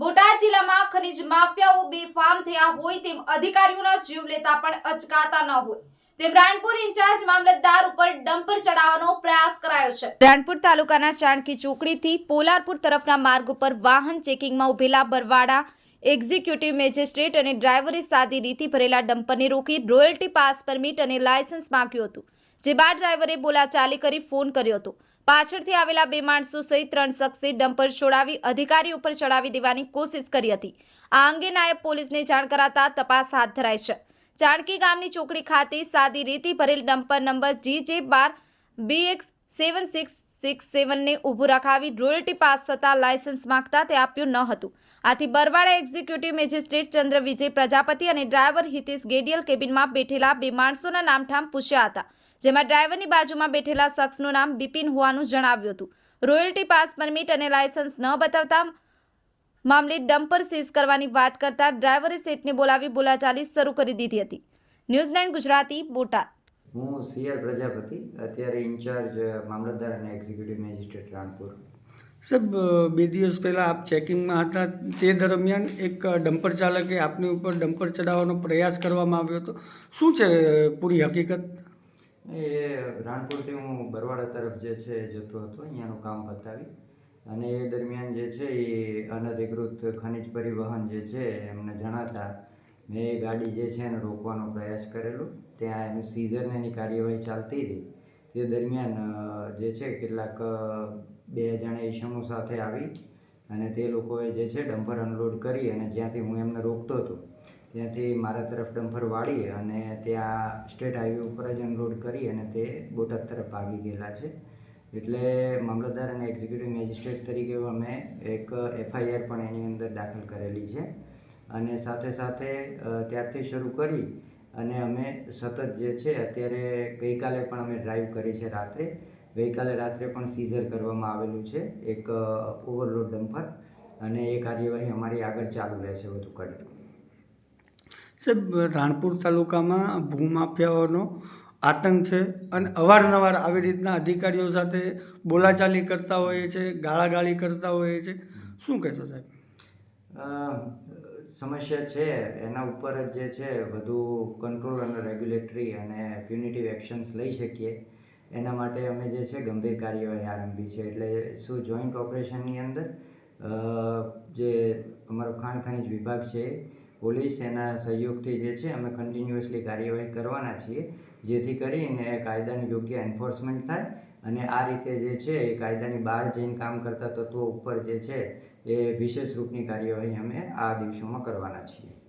બોટાદ જિલ્લામાં ખનીજ માફિયાઓ બેફામ થયા હોય તેમ અધિકારીઓના જીવ લેતા પણ અચકાતા ન હોય. ચોકડીથી પોલારપુર તરફના માર્ગ ઉપર વાહન ચેકિંગમાં ઉભેલા બરવાડા એક્ઝિક્યુટિવ મેજિસ્ટ્રેટ અને ડ્રાઈવરે સાદી રીતિ ભરેલા ડમ્પરને રોકી રોયલ્ટી પાસ પરમિટ અને લાયસન્સ માંગ્યું હતું, જે બાદ ડ્રાઈવરે બોલાચાલી કરી ફોન કર્યો હતો. પાછળથી આવેલા બે માણસો સહિત ત્રણ શખ્સે ડમ્પર છોડાવી અધિકારી ઉપર ચડાવી દેવાની કોશિશ કરી હતી. આ અંગે નાયબ પોલીસને જાણ કરાતા તપાસ હાથ ધરાઈ છે. ચાણકી ગામની ચોકડી ખાતે સાદી રેતી ભરેલ ડમ્પર નંબર જી જે બાર B X seven six six સેવનને ઊભું રખાવી રોયલ્ટી પાસ થતા લાયસન્સ માંગતા તે આપ્યું ન હતું. આથી બરવાડા એક્ઝિક્યુટિવ મેજિસ્ટ્રેટ ચંદ્ર વિજય પ્રજાપતિ અને ડ્રાઈવર હિતેશ ગેડિયલ કેબિનમાં બેઠેલા બે માણસોના નામઠામ પૂછ્યા હતા, જેમાં ડ્રાઈવરની બાજુમાં બેઠેલા શખ્સનું નામ બિપિન હોવાનું જણાવ્યું હતું. રોયલ્ટી પાસ પરમિટ અને લાયસન્સ ન બતાવતા મામલે ડમ્પર સીઝ કરવાની વાત કરતા ડ્રાઈવરે સેટને બોલાવી બોલાચાલી શરૂ કરી દીધી હતી. ન્યૂઝ ગુજરાતી બોટાદ. હું સીઆર પ્રજાપતિ અત્યારે ઇન્ચાર્જ મામલતદાર અને એક્ઝિક્યુટિવ મેજિસ્ટ્રેટ રાણપુર. સાહેબ બે દિવસ પહેલાં આપ ચેકિંગમાં હતા. તે દરમિયાન એક ડમ્પર ચાલકે આપની ઉપર ડમ્પર ચડાવવાનો પ્રયાસ કરવામાં આવ્યો હતો. શું છે પૂરી હકીકત? એ રાણપુરથી હું બરવાડા તરફ જે છે જતો હતો અહીંયાનું કામ પતાવી. અને એ દરમિયાન જે છે એ અનધિકૃત ખનિજ પરિવહન જે છે એમને જણાતા મેં એ ગાડી જે છે એને રોકવાનો પ્રયાસ કરેલો, ત્યાં એનું સિઝન એની કાર્યવાહી ચાલતી હતી તે દરમિયાન જે છે કેટલાક બે જણા ઈસમો સાથે આવી અને તે લોકોએ જે છે ડમ્પર અનલોડ કરી અને જ્યાંથી હું એમને રોકતો હતો, ત્યાંથી મારા તરફ ડમ્પર વાળી અને ત્યાં સ્ટેટ હાઈવે ઉપર જ અનલોડ કરી અને તે બોટાદ તરફ ભાગી ગયેલા છે. એટલે મામલતદાર અને એક્ઝિક્યુટિવ મેજિસ્ટ્રેટ તરીકે અમે એક એફઆઈઆર પણ એની અંદર દાખલ કરેલી છે. અને સાથે સાથે ત્યારથી શરૂ કરી અને અમે સતત જે છે અત્યારે ગઈકાલે પણ અમે ડ્રાઈવ કરી છે રાત્રે. ગઈકાલે રાત્રે પણ સીઝર કરવામાં આવેલું છે એક ઓવરલોડ ડમ્પર અને એ કાર્યવાહી અમારી આગળ ચાલુ રહેશે વધુ કડક. સાહેબ રાણપુર તાલુકામાં ભૂમાફિયાઓનો આતંક છે અને અવારનવાર આવી રીતના અધિકારીઓ સાથે બોલાચાલી કરતા હોઈએ છે ગાળાગાળી કરતા હોઈએ છે. શું કહેશો સાહેબ? સમસ્યા છે, એના ઉપર જ જે છે, વધુ કંટ્રોલ અને રેગ્યુલેટરી અને પ્યુનિટિવ એક્શન્સ લઈ શકીએ. એના માટે અમે જે છે, ગંભીર કાર્યવાહી આરંભી છે. એટલે શું જોઈન્ટ ઓપરેશનની અંદર જે અમારો ખાણ ખનિજ વિભાગ છે પોલીસ એના સહયોગથી જે છે, અમે કન્ટિન્યુઅસલી કાર્યવાહી કરવાના છીએ, જેથી કરીને કાયદાનું યોગ્ય એન્ફોર્સમેન્ટ થાય અને આ રીતે જે છે, એ કાયદાની બહાર જઈને કામ કરતા તત્વો ઉપર જે છે, એ વિશેષ રૂપની કાર્યવાહી અમે આ દિવસોમાં કરવાના છીએ.